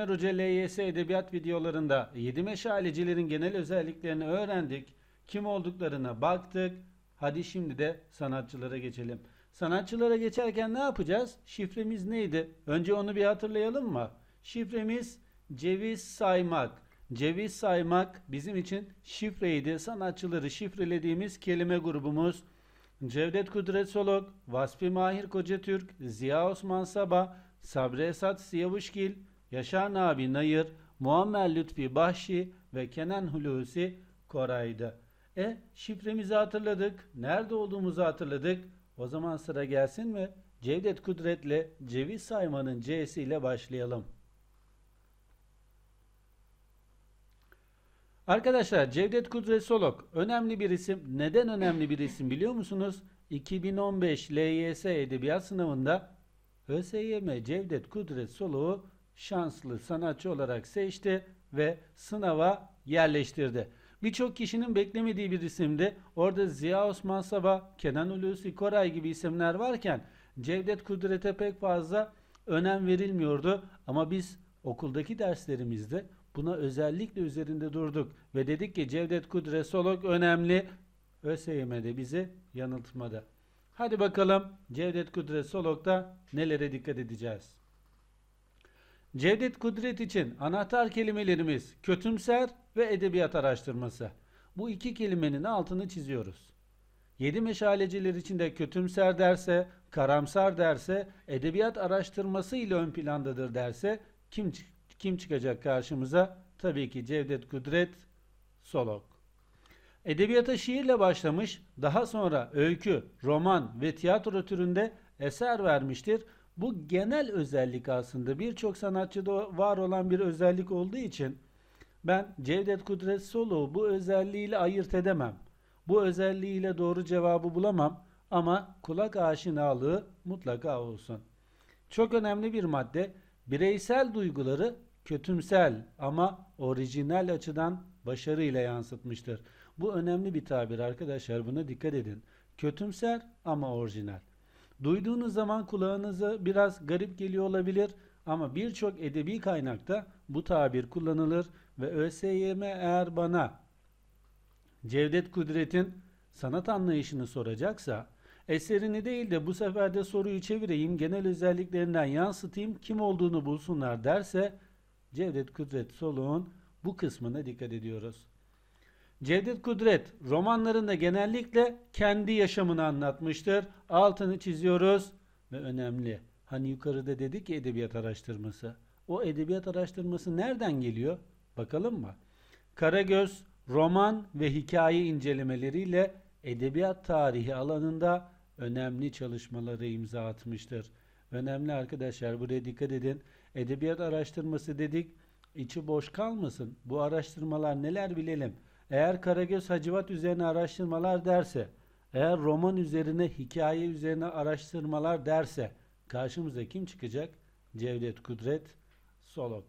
Muammer Hoca LYS Edebiyat videolarında 7 meşalecilerin genel özelliklerini öğrendik. Kim olduklarına baktık. Hadi şimdi de sanatçılara geçelim. Sanatçılara geçerken ne yapacağız? Şifremiz neydi? Önce onu bir hatırlayalım mı? Şifremiz ceviz saymak. Ceviz saymak bizim için şifreydi. Sanatçıları şifrelediğimiz kelime grubumuz Cevdet Kudret Solok, Vasfi Mahir Kocatürk, Ziya Osman Sabah, Sabri Esat Siyavuşgil, Yaşar Nabi Nayır, Muammer Lütfi Bahşi ve Kenan Hulusi Koray'dı. E şifremizi hatırladık. Nerede olduğumuzu hatırladık. O zaman sıra gelsin mi? Cevdet Kudret'le ceviz saymanın C'si ile başlayalım. Arkadaşlar Cevdet Kudret Solok önemli bir isim. Neden önemli bir isim biliyor musunuz? 2015 LYS Edebiyat Sınavında ÖSYM Cevdet Kudret Solok'u şanslı sanatçı olarak seçti ve sınava yerleştirdi. Birçok kişinin beklemediği bir isimdi. Orada Ziya Osman Sabah, Kenan Hulusi Koray gibi isimler varken Cevdet Kudret'e pek fazla önem verilmiyordu. Ama biz okuldaki derslerimizde buna özellikle üzerinde durduk ve dedik ki Cevdet Kudret Solok önemli. ÖSYM'de bizi yanıltmadı. Hadi bakalım Cevdet Kudret Solok'ta nelere dikkat edeceğiz? Cevdet Kudret için anahtar kelimelerimiz kötümser ve edebiyat araştırması. Bu iki kelimenin altını çiziyoruz. Yedi meşaleciler içinde kötümser derse, karamsar derse, edebiyat araştırması ile ön plandadır derse kim kim çıkacak karşımıza? Tabii ki Cevdet Kudret Solok. Edebiyata şiirle başlamış, daha sonra öykü, roman ve tiyatro türünde eser vermiştir. Bu genel özellik aslında birçok sanatçıda var olan bir özellik olduğu için ben Cevdet Kudret Solok'u bu özelliğiyle ayırt edemem. Bu özelliğiyle doğru cevabı bulamam ama kulak aşinalığı mutlaka olsun. Çok önemli bir madde bireysel duyguları kötümsel ama orijinal açıdan başarıyla yansıtmıştır. Bu önemli bir tabir arkadaşlar buna dikkat edin. Kötümser ama orijinal. Duyduğunuz zaman kulağınıza biraz garip geliyor olabilir ama birçok edebi kaynakta bu tabir kullanılır ve ÖSYM eğer bana Cevdet Kudret'in sanat anlayışını soracaksa eserini değil de bu sefer de soruyu çevireyim genel özelliklerinden yansıtayım kim olduğunu bulsunlar derse Cevdet Kudret Soluk'un bu kısmına dikkat ediyoruz. Cevdet Kudret romanlarında genellikle kendi yaşamını anlatmıştır. Altını çiziyoruz ve önemli. Hani yukarıda dedik ki edebiyat araştırması. O edebiyat araştırması nereden geliyor? Bakalım mı? Karagöz roman ve hikaye incelemeleriyle edebiyat tarihi alanında önemli çalışmaları imza atmıştır. Önemli arkadaşlar buraya dikkat edin. Edebiyat araştırması dedik. içi boş kalmasın. Bu araştırmalar neler bilelim. Eğer Karagöz Hacivat üzerine araştırmalar derse, eğer roman üzerine, hikaye üzerine araştırmalar derse karşımıza kim çıkacak? Cevdet Kudret Solok.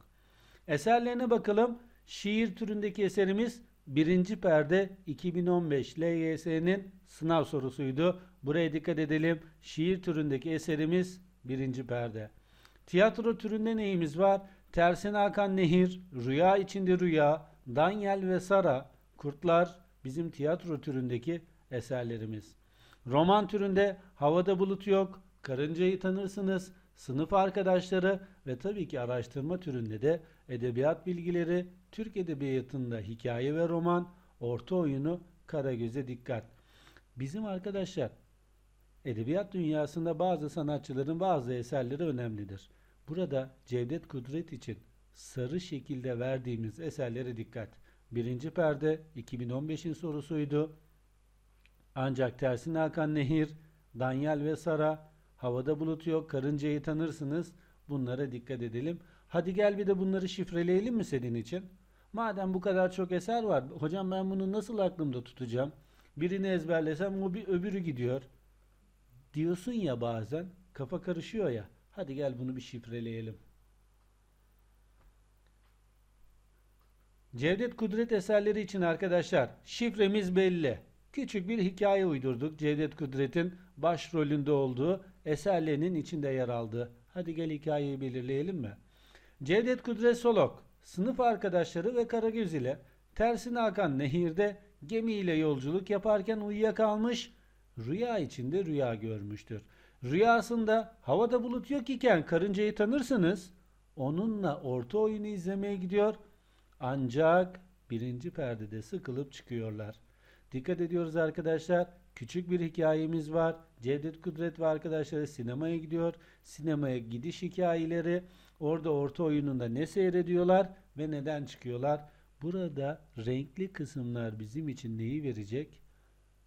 Eserlerine bakalım. Şiir türündeki eserimiz birinci perde 2015 LYS'nin sınav sorusuydu. Buraya dikkat edelim. Şiir türündeki eserimiz birinci perde. Tiyatro türünde neyimiz var? Tersin Hakan Nehir, Rüya içinde Rüya, Daniel ve Sara, Kurtlar bizim tiyatro türündeki eserlerimiz. Roman türünde Havada Bulut Yok, Karıncayı Tanırsınız, Sınıf Arkadaşları ve tabii ki araştırma türünde de edebiyat bilgileri, Türk Edebiyatı'nda hikaye ve roman, orta oyunu, Karagöz'e dikkat. Bizim arkadaşlar edebiyat dünyasında bazı sanatçıların bazı eserleri önemlidir. Burada Cevdet Kudret için sarı şekilde verdiğimiz eserlere dikkat. Birinci perde 2015'in sorusuydu. Ancak Tersin Hakan Nehir, Danyal ve Sara, Havada Bulut Yok, Karıncayı tanırsınız. Bunlara dikkat edelim. Hadi gel bir de bunları şifreleyelim mi senin için? Madem bu kadar çok eser var, hocam ben bunu nasıl aklımda tutacağım? Birini ezberlesem o bir öbürü gidiyor. Diyorsun ya bazen, kafa karışıyor ya. Hadi gel bunu bir şifreleyelim. Cevdet Kudret eserleri için arkadaşlar şifremiz belli. Küçük bir hikaye uydurduk. Cevdet Kudret'in başrolünde olduğu eserlerinin içinde yer aldığı. Hadi gel hikayeyi belirleyelim mi? Cevdet Kudret Solok, sınıf arkadaşları ve Karagöz ile tersine akan nehirde gemiyle yolculuk yaparken uyuyakalmış, rüya içinde rüya görmüştür. Rüyasında havada bulut yok iken karıncayı tanırsınız. Onunla orta oyunu izlemeye gidiyor. Ancak birinci perdede sıkılıp çıkıyorlar. Dikkat ediyoruz arkadaşlar. Küçük bir hikayemiz var. Cevdet Kudret ve arkadaşları sinemaya gidiyor. Sinemaya gidiş hikayeleri. Orada orta oyununda ne seyrediyorlar ve neden çıkıyorlar? Burada renkli kısımlar bizim için neyi verecek?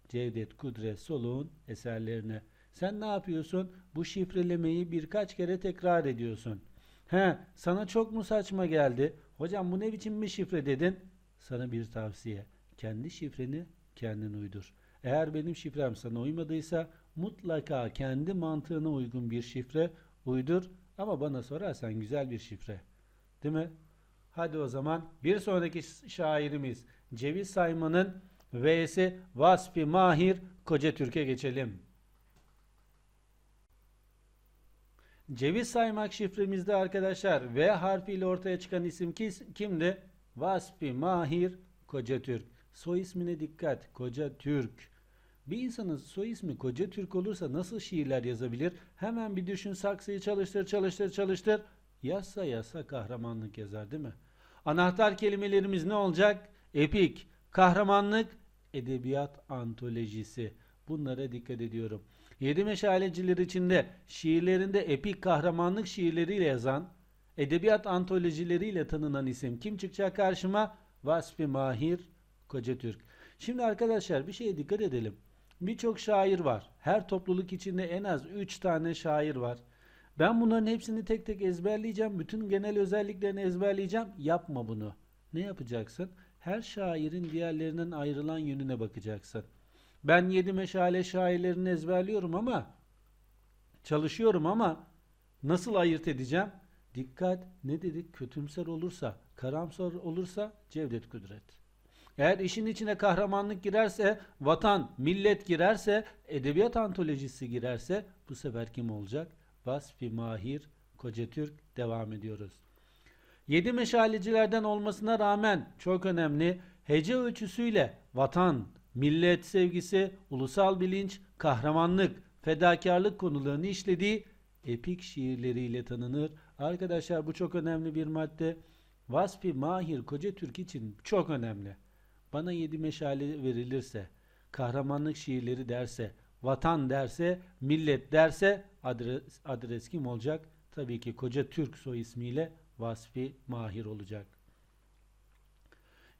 Cevdet Kudret Soluk'un eserlerine. Sen ne yapıyorsun? Bu şifrelemeyi birkaç kere tekrar ediyorsun. He, sana çok mu saçma geldi? Hocam bu ne biçim bir şifre dedin? Sana bir tavsiye. Kendi şifreni kendin uydur. Eğer benim şifrem sana uymadıysa mutlaka kendi mantığına uygun bir şifre uydur ama bana sorarsan güzel bir şifre. Değil mi? Hadi o zaman bir sonraki şairimiz Ceviz Sayman'ın V'si Vasfi Mahir Koca Türk'e geçelim. Ceviz saymak şifremizde arkadaşlar V harfiyle ortaya çıkan isim kimdi? Vasfi Mahir Koca Türk. Soy ismine dikkat. Koca Türk. Bir insanın soy ismi Koca Türk olursa nasıl şiirler yazabilir? Hemen bir düşün saksıyı çalıştır çalıştır çalıştır. Yazsa yazsa kahramanlık yazar değil mi? Anahtar kelimelerimiz ne olacak? Epik, kahramanlık, edebiyat antolojisi. Bunlara dikkat ediyorum. Yedi meşaleciler içinde şiirlerinde epik kahramanlık şiirleriyle yazan, edebiyat antolojileriyle tanınan isim kim çıkacak karşıma? Vasfi Mahir Kocatürk. Şimdi arkadaşlar bir şeye dikkat edelim. Birçok şair var. Her topluluk içinde en az 3 tane şair var. Ben bunların hepsini tek tek ezberleyeceğim. Bütün genel özelliklerini ezberleyeceğim. Yapma bunu. Ne yapacaksın? Her şairin diğerlerinden ayrılan yönüne bakacaksın. Ben yedi meşale şairlerini ezberliyorum ama çalışıyorum ama nasıl ayırt edeceğim? Dikkat ne dedik? Kötümser olursa, karamsar olursa Cevdet Kudret. Eğer işin içine kahramanlık girerse, vatan, millet girerse, edebiyat antolojisi girerse bu sefer kim olacak? Vasfi Mahir Kocatürk devam ediyoruz. Yedi meşalecilerden olmasına rağmen çok önemli hece ölçüsüyle vatan, millet sevgisi, ulusal bilinç, kahramanlık, fedakarlık konularını işlediği epik şiirleriyle tanınır. Arkadaşlar bu çok önemli bir madde. Vasfi Mahir Kocatürk için çok önemli. Bana yedi meşale verilirse, kahramanlık şiirleri derse, vatan derse, millet derse adres, adres kim olacak? Tabii ki Koca Türk soy ismiyle Vasfi Mahir olacak.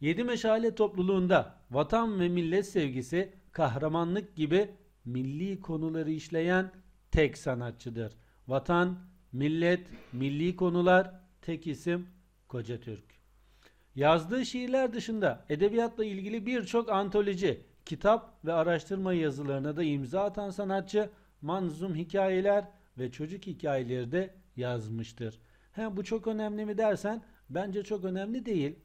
Yedi Meşale topluluğunda vatan ve millet sevgisi, kahramanlık gibi milli konuları işleyen tek sanatçıdır. Vatan, millet, milli konular tek isim Koca Türk. Yazdığı şiirler dışında edebiyatla ilgili birçok antoloji, kitap ve araştırma yazılarına da imza atan sanatçı manzum hikayeler ve çocuk hikayeleri de yazmıştır. Hem bu çok önemli mi dersen bence çok önemli değil.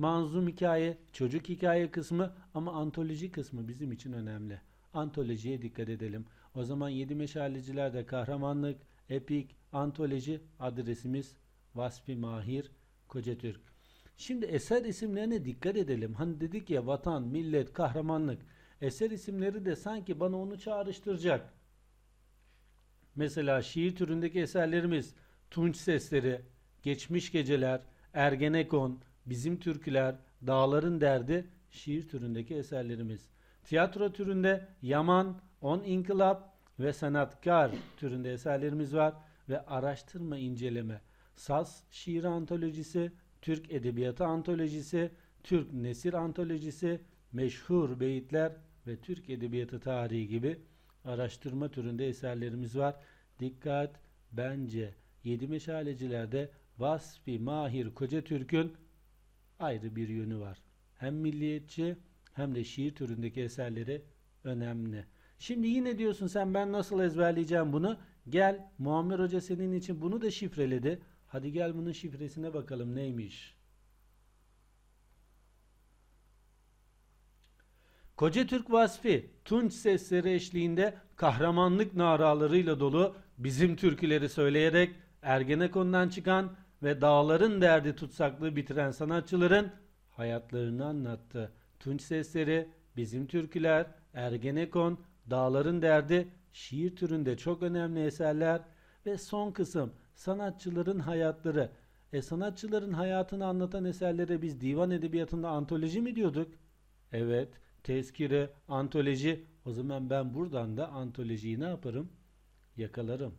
Manzum hikaye, çocuk hikaye kısmı ama antoloji kısmı bizim için önemli. Antolojiye dikkat edelim. O zaman yedi meşalecilerde kahramanlık, epik, antoloji adresimiz Vasfi Mahir Kocatürk. Şimdi eser isimlerine dikkat edelim. Hani dedik ya vatan, millet, kahramanlık. Eser isimleri de sanki bana onu çağrıştıracak. Mesela şiir türündeki eserlerimiz Tunç Sesleri, Geçmiş Geceler, Ergenekon, Bizim Türküler, Dağların Derdi şiir türündeki eserlerimiz. Tiyatro türünde Yaman, On İnkılap ve Sanatkar türünde eserlerimiz var ve araştırma inceleme. Saz şiir antolojisi, Türk Edebiyatı Antolojisi, Türk Nesir Antolojisi, Meşhur Beyitler ve Türk Edebiyatı Tarihi gibi araştırma türünde eserlerimiz var. Dikkat! Bence Yedi Meşalecilerde Vasfi Mahir Koca Türk'ün ayrı bir yönü var. Hem milliyetçi hem de şiir türündeki eserleri önemli. Şimdi yine diyorsun sen ben nasıl ezberleyeceğim bunu? Gel Muammer Hoca senin için bunu da şifreledi. Hadi gel bunun şifresine bakalım neymiş. Koca Türk Vasfi Tunç sesleri eşliğinde kahramanlık naralarıyla dolu bizim türküleri söyleyerek Ergenekon'dan çıkan ve dağların derdi tutsaklığı bitiren sanatçıların hayatlarını anlattı. Tunç sesleri, bizim türküler, Ergenekon, Dağların Derdi şiir türünde çok önemli eserler ve son kısım sanatçıların hayatları. E sanatçıların hayatını anlatan eserlere biz divan edebiyatında antoloji mi diyorduk? Evet, tezkire, antoloji. O zaman ben buradan da antolojiyi ne yaparım? Yakalarım.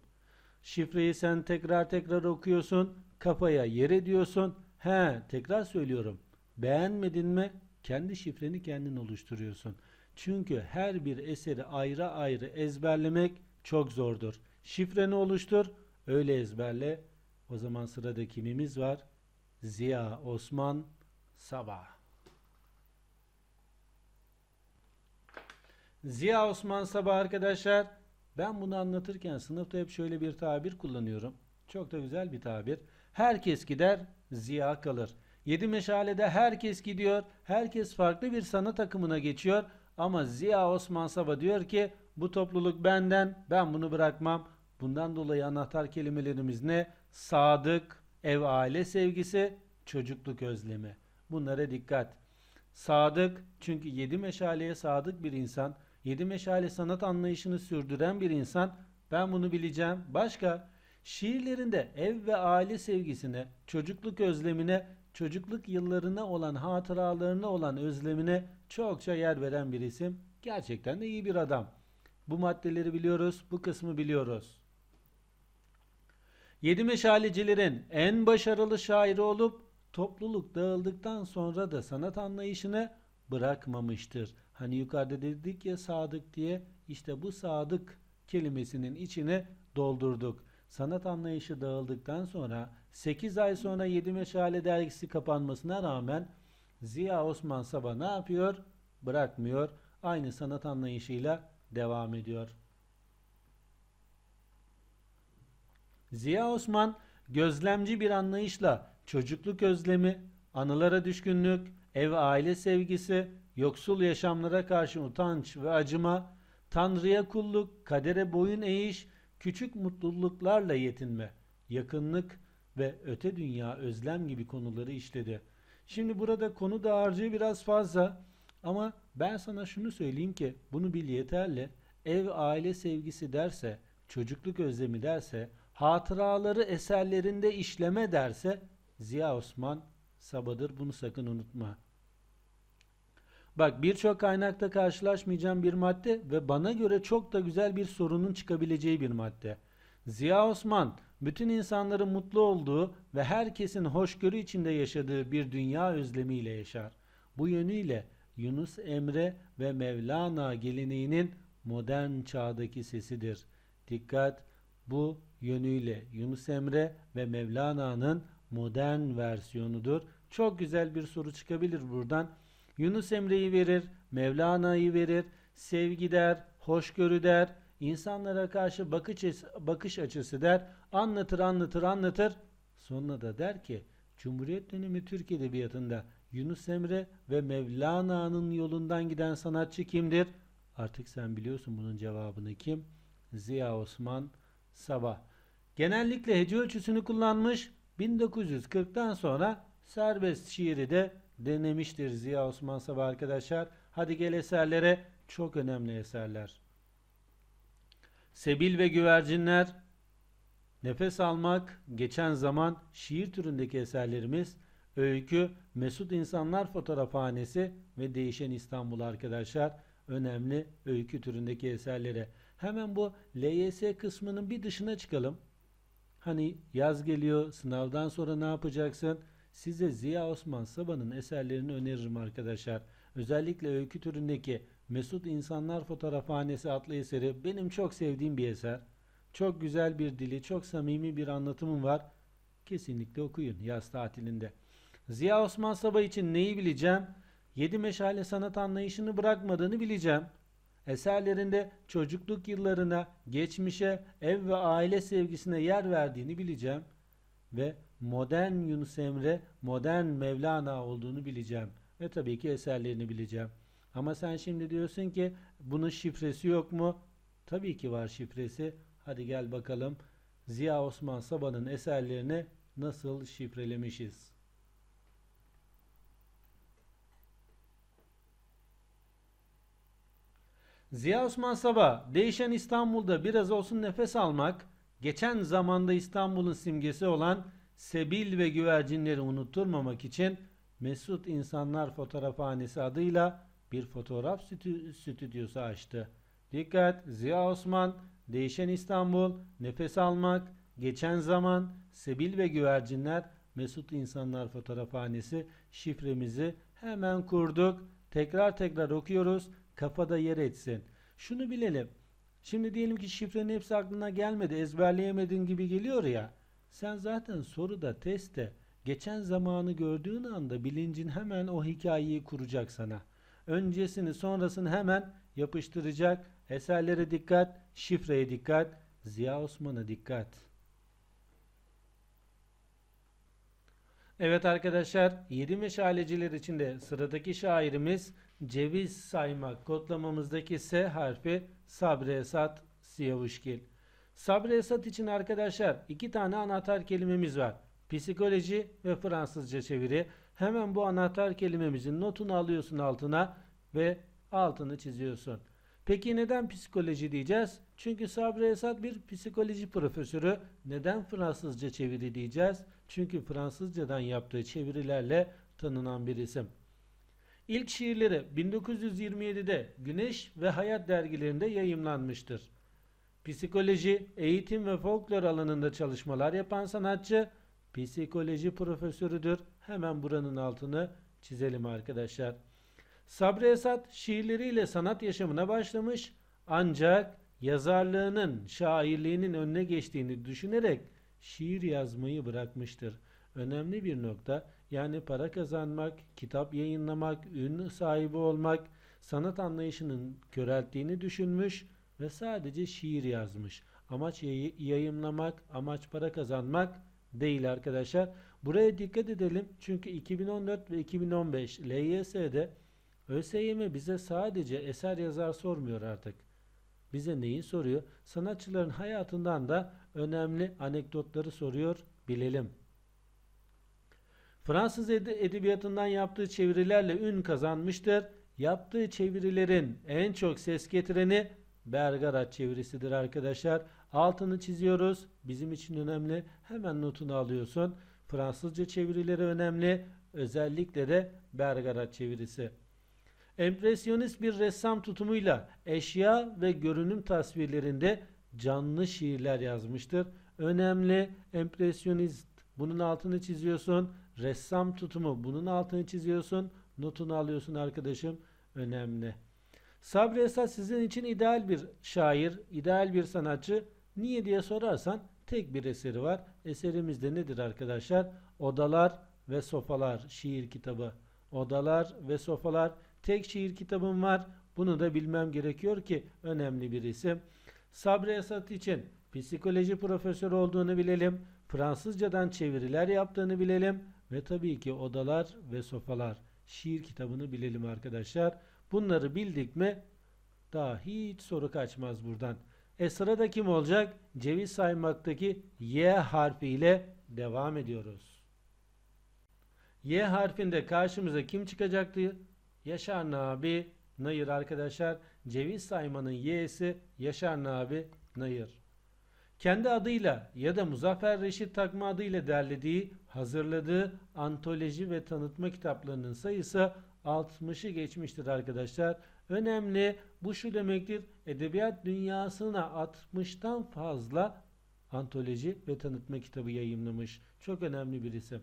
Şifreyi sen tekrar tekrar okuyorsun, kafaya yer ediyorsun. He, tekrar söylüyorum. Beğenmedin mi? Kendi şifreni kendin oluşturuyorsun. Çünkü her bir eseri ayrı ayrı ezberlemek çok zordur. Şifreni oluştur, öyle ezberle. O zaman sırada kimimiz var? Ziya Osman Sabah. Ziya Osman Sabah arkadaşlar. Ben bunu anlatırken sınıfta hep şöyle bir tabir kullanıyorum. Çok da güzel bir tabir. Herkes gider, Ziya kalır. Yedi meşalede herkes gidiyor. Herkes farklı bir sanat akımına geçiyor. Ama Ziya Osman Sabah diyor ki bu topluluk benden, ben bunu bırakmam. Bundan dolayı anahtar kelimelerimiz ne? Sadık, ev aile sevgisi, çocukluk özlemi. Bunlara dikkat. Sadık çünkü yedi meşaleye sadık bir insan, yedi meşale sanat anlayışını sürdüren bir insan. Ben bunu bileceğim. Başka şiirlerinde ev ve aile sevgisine, çocukluk özlemine, çocukluk yıllarına olan hatıralarına olan özlemine çokça yer veren bir isim. Gerçekten de iyi bir adam. Bu maddeleri biliyoruz, bu kısmı biliyoruz. Yedi meşalecilerin en başarılı şairi olup topluluk dağıldıktan sonra da sanat anlayışını bırakmamıştır. Hani yukarıda dedik ya sadık diye işte bu sadık kelimesinin içine doldurduk. Sanat anlayışı dağıldıktan sonra 8 ay sonra Yedi Meşale dergisi kapanmasına rağmen Ziya Osman Sabah ne yapıyor? Bırakmıyor. Aynı sanat anlayışıyla devam ediyor. Ziya Osman gözlemci bir anlayışla çocukluk özlemi, anılara düşkünlük, ev aile sevgisi, yoksul yaşamlara karşı utanç ve acıma, Tanrı'ya kulluk, kadere boyun eğiş, küçük mutluluklarla yetinme, yakınlık ve öte dünya özlem gibi konuları işledi. Şimdi burada konu dağarcığı biraz fazla ama ben sana şunu söyleyeyim ki bunu bil yeterli. Ev aile sevgisi derse, çocukluk özlemi derse, hatıraları eserlerinde işleme derse Ziya Osman Sabah'dır. Bunu sakın unutma. Bak birçok kaynakta karşılaşmayacağım bir madde ve bana göre çok da güzel bir sorunun çıkabileceği bir madde. Ziya Osman bütün insanların mutlu olduğu ve herkesin hoşgörü içinde yaşadığı bir dünya özlemiyle yaşar. Bu yönüyle Yunus Emre ve Mevlana geleneğinin modern çağdaki sesidir. Dikkat bu yönüyle Yunus Emre ve Mevlana'nın modern versiyonudur. Çok güzel bir soru çıkabilir buradan. Yunus Emre'yi verir, Mevlana'yı verir, sevgi der, hoşgörü der, insanlara karşı bakış, bakış açısı der, anlatır anlatır anlatır. Sonra da der ki Cumhuriyet dönemi Türk Edebiyatı'nda Yunus Emre ve Mevlana'nın yolundan giden sanatçı kimdir? Artık sen biliyorsun bunun cevabını kim? Ziya Osman Sabah. Genellikle hece ölçüsünü kullanmış. 1940'tan sonra serbest şiiri de denemiştir Ziya Osman Sabah arkadaşlar. Hadi gel eserlere. Çok önemli eserler. Sebil ve Güvercinler, Nefes Almak, Geçen Zaman şiir türündeki eserlerimiz, Öykü, Mesut İnsanlar Fotoğrafhanesi ve Değişen İstanbul arkadaşlar önemli öykü türündeki eserlere. Hemen bu LYS kısmının bir dışına çıkalım. Hani yaz geliyor, sınavdan sonra ne yapacaksın? Size Ziya Osman Sabah'ın eserlerini öneririm arkadaşlar. Özellikle öykü türündeki Mesut İnsanlar Fotoğrafhanesi adlı eseri benim çok sevdiğim bir eser. Çok güzel bir dili, çok samimi bir anlatımım var. Kesinlikle okuyun yaz tatilinde. Ziya Osman Sabah için neyi bileceğim? Yedi meşale sanat anlayışını bırakmadığını bileceğim. Eserlerinde çocukluk yıllarına, geçmişe, ev ve aile sevgisine yer verdiğini bileceğim. Ve modern Yunus Emre, modern Mevlana olduğunu bileceğim. Ve tabii ki eserlerini bileceğim. Ama sen şimdi diyorsun ki bunun şifresi yok mu? Tabii ki var şifresi. Hadi gel bakalım. Ziya Osman Sabah'ın eserlerini nasıl şifrelemişiz? Ziya Osman Sabah, değişen İstanbul'da biraz olsun nefes almak, geçen zamanda İstanbul'un simgesi olan sebil ve güvercinleri unutturmamak için Mesut İnsanlar Fotoğrafhanesi adıyla bir fotoğraf stü stüdyosu açtı. Dikkat! Ziya Osman, değişen İstanbul, nefes almak, geçen zaman, sebil ve güvercinler, Mesut İnsanlar Fotoğrafhanesi şifremizi hemen kurduk. Tekrar tekrar okuyoruz kafada yer etsin. Şunu bilelim. Şimdi diyelim ki şifrenin hepsi aklına gelmedi, ezberleyemedin gibi geliyor ya. Sen zaten soruda, testte geçen zamanı gördüğün anda bilincin hemen o hikayeyi kuracak sana. Öncesini, sonrasını hemen yapıştıracak. Eserlere dikkat, şifreye dikkat, Ziya Osman'a dikkat. Evet arkadaşlar, 7 meşaleciler içinde sıradaki şairimiz ceviz saymak kodlamamızdaki S harfi Sabri Esat Siyavuşgil. Sabri Esat için arkadaşlar iki tane anahtar kelimemiz var. Psikoloji ve Fransızca çeviri. Hemen bu anahtar kelimemizin notunu alıyorsun altına ve altını çiziyorsun. Peki neden psikoloji diyeceğiz? Çünkü Sabri Esat bir psikoloji profesörü. Neden Fransızca çeviri diyeceğiz? Çünkü Fransızcadan yaptığı çevirilerle tanınan bir isim. İlk şiirleri 1927'de Güneş ve Hayat dergilerinde yayımlanmıştır. Psikoloji, eğitim ve folklor alanında çalışmalar yapan sanatçı, psikoloji profesörüdür. Hemen buranın altını çizelim arkadaşlar. Sabri Esat şiirleriyle sanat yaşamına başlamış ancak yazarlığının, şairliğinin önüne geçtiğini düşünerek şiir yazmayı bırakmıştır. Önemli bir nokta yani para kazanmak, kitap yayınlamak, ün sahibi olmak, sanat anlayışının körelttiğini düşünmüş ve sadece şiir yazmış. Amaç yayınlamak, amaç para kazanmak değil arkadaşlar. Buraya dikkat edelim çünkü 2014 ve 2015 LYS'de ÖSYM bize sadece eser yazar sormuyor artık. Bize neyi soruyor? Sanatçıların hayatından da önemli anekdotları soruyor, bilelim. Fransız edebiyatından yaptığı çevirilerle ün kazanmıştır. Yaptığı çevirilerin en çok ses getireni Bergarat çevirisidir arkadaşlar. Altını çiziyoruz. Bizim için önemli. Hemen notunu alıyorsun. Fransızca çevirileri önemli. Özellikle de Bergarat çevirisi. Empresyonist bir ressam tutumuyla eşya ve görünüm tasvirlerinde canlı şiirler yazmıştır. Önemli empresyonist bunun altını çiziyorsun. Ressam tutumu bunun altını çiziyorsun. Notunu alıyorsun arkadaşım. Önemli. Sabri Esat sizin için ideal bir şair, ideal bir sanatçı. Niye diye sorarsan tek bir eseri var. Eserimiz de nedir arkadaşlar? Odalar ve Sofalar şiir kitabı. Odalar ve Sofalar tek şiir kitabım var. Bunu da bilmem gerekiyor ki önemli bir isim. Sabri Esat için psikoloji profesörü olduğunu bilelim. Fransızcadan çeviriler yaptığını bilelim. Ve tabii ki odalar ve sofalar şiir kitabını bilelim arkadaşlar. Bunları bildik mi daha hiç soru kaçmaz buradan. E sırada kim olacak? Ceviz saymaktaki Y harfi ile devam ediyoruz. Y harfinde karşımıza kim çıkacaktı? Yaşar Nabi Nayır arkadaşlar. Ceviz saymanın Y'si Yaşar Nabi Nayır. Kendi adıyla ya da Muzaffer Reşit takma adıyla derlediği, hazırladığı antoloji ve tanıtma kitaplarının sayısı 60'ı geçmiştir arkadaşlar. Önemli. Bu şu demektir. Edebiyat dünyasına 60'tan fazla antoloji ve tanıtma kitabı yayınlamış. Çok önemli bir isim.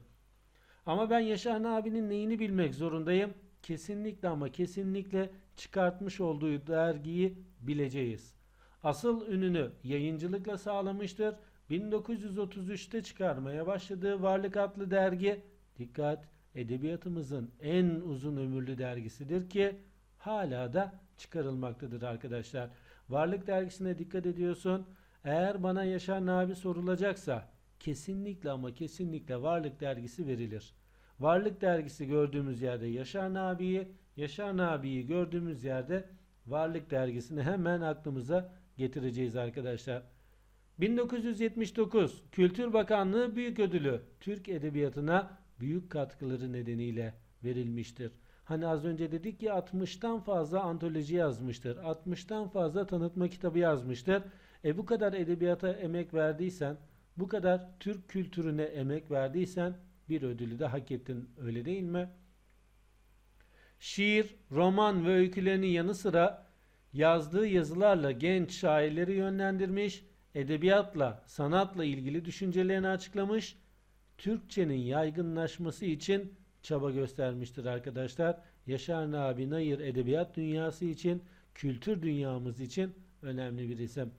Ama ben Yaşar abinin neyini bilmek zorundayım? Kesinlikle ama kesinlikle çıkartmış olduğu dergiyi bileceğiz. Asıl ününü yayıncılıkla sağlamıştır. 1933'te çıkarmaya başladığı Varlık adlı dergi dikkat edebiyatımızın en uzun ömürlü dergisidir ki hala da çıkarılmaktadır arkadaşlar. Varlık dergisine dikkat ediyorsun. Eğer bana Yaşar Nabi sorulacaksa kesinlikle ama kesinlikle Varlık dergisi verilir. Varlık dergisi gördüğümüz yerde Yaşar Nabi'yi, Yaşar Nabi'yi gördüğümüz yerde Varlık dergisini hemen aklımıza getireceğiz arkadaşlar. 1979 Kültür Bakanlığı Büyük Ödülü Türk Edebiyatı'na büyük katkıları nedeniyle verilmiştir. Hani az önce dedik ki 60'tan fazla antoloji yazmıştır. 60'tan fazla tanıtma kitabı yazmıştır. E bu kadar edebiyata emek verdiysen, bu kadar Türk kültürüne emek verdiysen bir ödülü de hak ettin öyle değil mi? Şiir, roman ve öykülerinin yanı sıra yazdığı yazılarla genç şairleri yönlendirmiş, edebiyatla, sanatla ilgili düşüncelerini açıklamış, Türkçenin yaygınlaşması için çaba göstermiştir arkadaşlar. Yaşar Nabi Nayır edebiyat dünyası için, kültür dünyamız için önemli bir isim.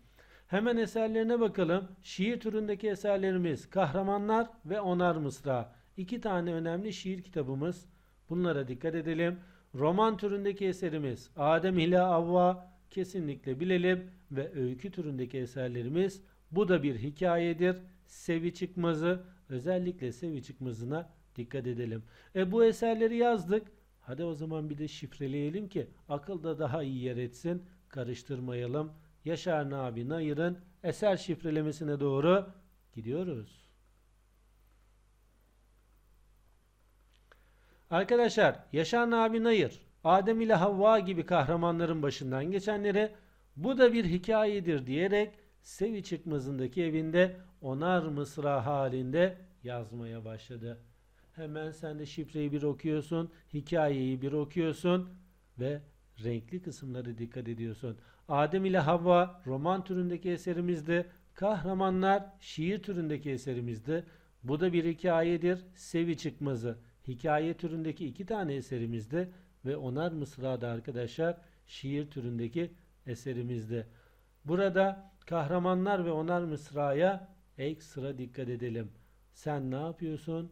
Hemen eserlerine bakalım. Şiir türündeki eserlerimiz Kahramanlar ve Onar Mısra. İki tane önemli şiir kitabımız. Bunlara dikkat edelim. Roman türündeki eserimiz Adem ile Avva kesinlikle bilelim ve öykü türündeki eserlerimiz bu da bir hikayedir. Sevi Çıkmazı özellikle Sevi Çıkmazı'na dikkat edelim. E bu eserleri yazdık. Hadi o zaman bir de şifreleyelim ki akılda daha iyi yer etsin. Karıştırmayalım. Yaşar Nabi Nayır'ın eser şifrelemesine doğru gidiyoruz. Arkadaşlar Yaşar Nabi Nayır, Adem ile Havva gibi kahramanların başından geçenleri bu da bir hikayedir diyerek Sevi Çıkmaz'ındaki evinde onar mısra halinde yazmaya başladı. Hemen sen de şifreyi bir okuyorsun, hikayeyi bir okuyorsun ve renkli kısımları dikkat ediyorsun. Adem ile Havva roman türündeki eserimizdi. Kahramanlar şiir türündeki eserimizdi. Bu da bir hikayedir. Sevi Çıkmaz'ı hikaye türündeki iki tane eserimizdi ve onar mısrada arkadaşlar şiir türündeki eserimizdi. Burada kahramanlar ve onar mısraya ekstra dikkat edelim. Sen ne yapıyorsun?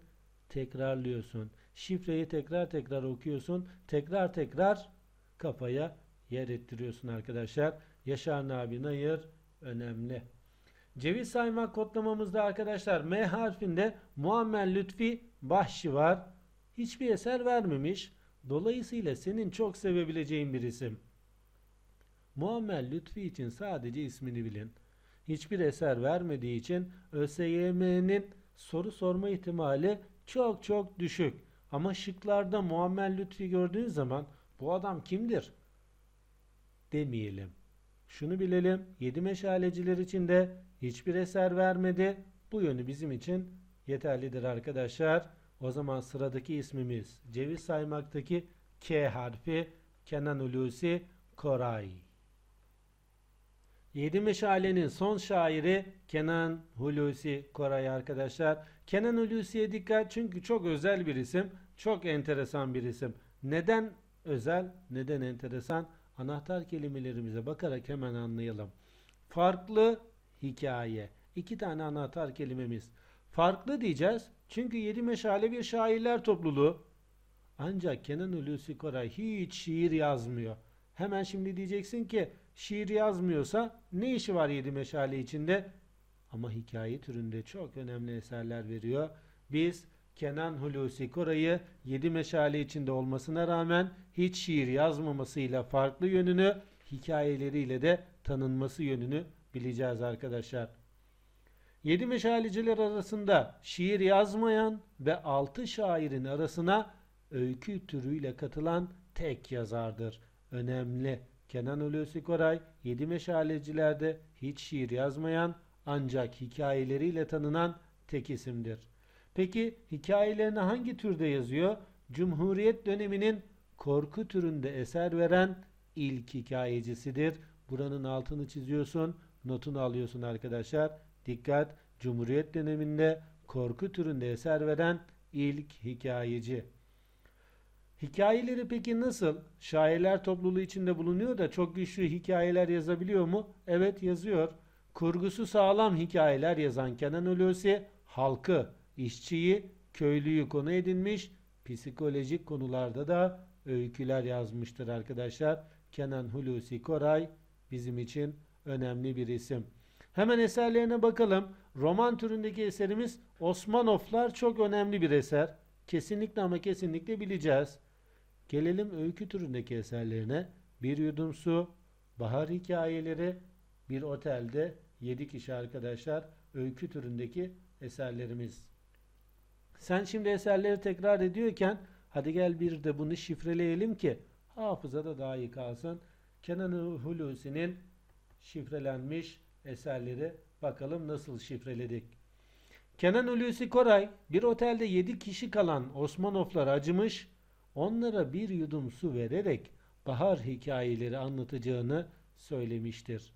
Tekrarlıyorsun. Şifreyi tekrar tekrar okuyorsun. Tekrar tekrar kafaya yer ettiriyorsun arkadaşlar. Yaşar Nabi Nayır önemli. Ceviz saymak kodlamamızda arkadaşlar M harfinde Muammer Lütfi Bahşi var. Hiçbir eser vermemiş. Dolayısıyla senin çok sevebileceğin bir isim. Muammer Lütfi için sadece ismini bilin. Hiçbir eser vermediği için ÖSYM'nin soru sorma ihtimali çok çok düşük. Ama şıklarda Muammer Lütfi gördüğün zaman bu adam kimdir? Demeyelim. Şunu bilelim. Yedi meşaleciler için de hiçbir eser vermedi. Bu yönü bizim için yeterlidir arkadaşlar. O zaman sıradaki ismimiz ceviz saymaktaki K harfi Kenan Hulusi Koray. Yedi Meşale'nin son şairi Kenan Hulusi Koray arkadaşlar. Kenan Hulusi'ye dikkat çünkü çok özel bir isim. Çok enteresan bir isim. Neden özel, neden enteresan? Anahtar kelimelerimize bakarak hemen anlayalım. Farklı hikaye. İki tane anahtar kelimemiz. Farklı diyeceğiz. Çünkü Yedi Meşale bir şairler topluluğu. Ancak Kenan Hulusi Koray hiç şiir yazmıyor. Hemen şimdi diyeceksin ki şiir yazmıyorsa ne işi var Yedi Meşale içinde? Ama hikaye türünde çok önemli eserler veriyor. Biz Kenan Hulusi Koray'ı Yedi Meşale içinde olmasına rağmen hiç şiir yazmamasıyla farklı yönünü, hikayeleriyle de tanınması yönünü bileceğiz arkadaşlar. Yedi meşaleciler arasında şiir yazmayan ve altı şairin arasına öykü türüyle katılan tek yazardır. Önemli. Kenan Hulusi Koray yedi meşalecilerde hiç şiir yazmayan ancak hikayeleriyle tanınan tek isimdir. Peki hikayelerini hangi türde yazıyor? Cumhuriyet döneminin korku türünde eser veren ilk hikayecisidir. Buranın altını çiziyorsun, notunu alıyorsun arkadaşlar. Dikkat! Cumhuriyet döneminde korku türünde eser veren ilk hikayeci. Hikayeleri peki nasıl? Şairler topluluğu içinde bulunuyor da çok güçlü hikayeler yazabiliyor mu? Evet yazıyor. Kurgusu sağlam hikayeler yazan Kenan Hulusi halkı, işçiyi, köylüyü konu edinmiş, psikolojik konularda da öyküler yazmıştır arkadaşlar. Kenan Hulusi Koray bizim için önemli bir isim. Hemen eserlerine bakalım. Roman türündeki eserimiz Osmanovlar çok önemli bir eser. Kesinlikle ama kesinlikle bileceğiz. Gelelim öykü türündeki eserlerine. Bir yudum su, bahar hikayeleri, bir otelde 7 kişi arkadaşlar öykü türündeki eserlerimiz. Sen şimdi eserleri tekrar ediyorken hadi gel bir de bunu şifreleyelim ki hafızada daha iyi kalsın. Kenan Hulusi'nin şifrelenmiş eserleri bakalım nasıl şifreledik. Kenan Hulusi Koray bir otelde 7 kişi kalan Osmanovlara acımış, onlara bir yudum su vererek bahar hikayeleri anlatacağını söylemiştir.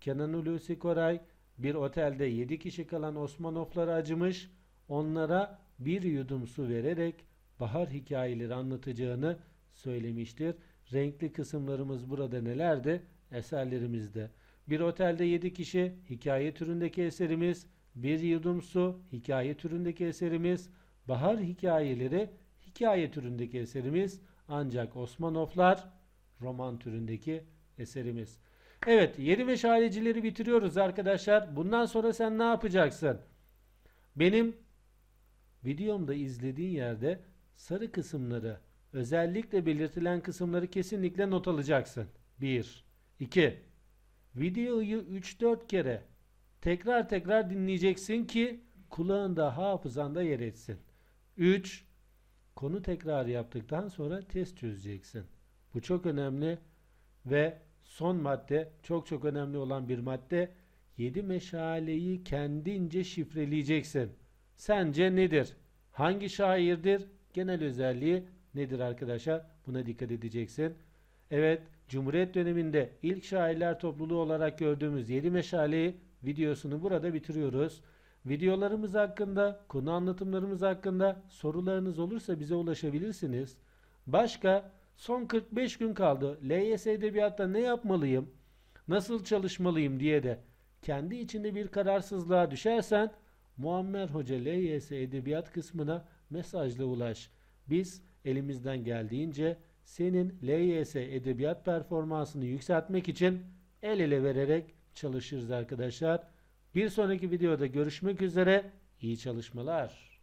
Kenan Hulusi Koray bir otelde 7 kişi kalan Osmanovlara acımış, onlara bir yudum su vererek bahar hikayeleri anlatacağını söylemiştir. Renkli kısımlarımız burada nelerdi? Eserlerimizde. Bir otelde 7 kişi hikaye türündeki eserimiz, bir yudum su hikaye türündeki eserimiz, bahar hikayeleri hikaye türündeki eserimiz, ancak Osmanovlar roman türündeki eserimiz. Evet, yedi meşalecileri bitiriyoruz arkadaşlar. Bundan sonra sen ne yapacaksın? Benim videomda izlediğin yerde sarı kısımları, özellikle belirtilen kısımları kesinlikle not alacaksın. 1 2 Videoyu 3-4 kere tekrar tekrar dinleyeceksin ki kulağında, hafızanda yer etsin. 3 Konu tekrar yaptıktan sonra test çözeceksin. Bu çok önemli ve son madde çok çok önemli olan bir madde 7 meşaleyi kendince şifreleyeceksin. Sence nedir? Hangi şairdir? Genel özelliği nedir arkadaşlar? Buna dikkat edeceksin. Evet, Cumhuriyet döneminde ilk şairler topluluğu olarak gördüğümüz 7 meşaleyi videosunu burada bitiriyoruz. Videolarımız hakkında, konu anlatımlarımız hakkında sorularınız olursa bize ulaşabilirsiniz. Başka son 45 gün kaldı. LYS Edebiyat'ta ne yapmalıyım? Nasıl çalışmalıyım diye de kendi içinde bir kararsızlığa düşersen Muammer Hoca LYS Edebiyat kısmına mesajla ulaş. Biz elimizden geldiğince senin LYS Edebiyat performansını yükseltmek için el ele vererek çalışırız arkadaşlar. Bir sonraki videoda görüşmek üzere. İyi çalışmalar.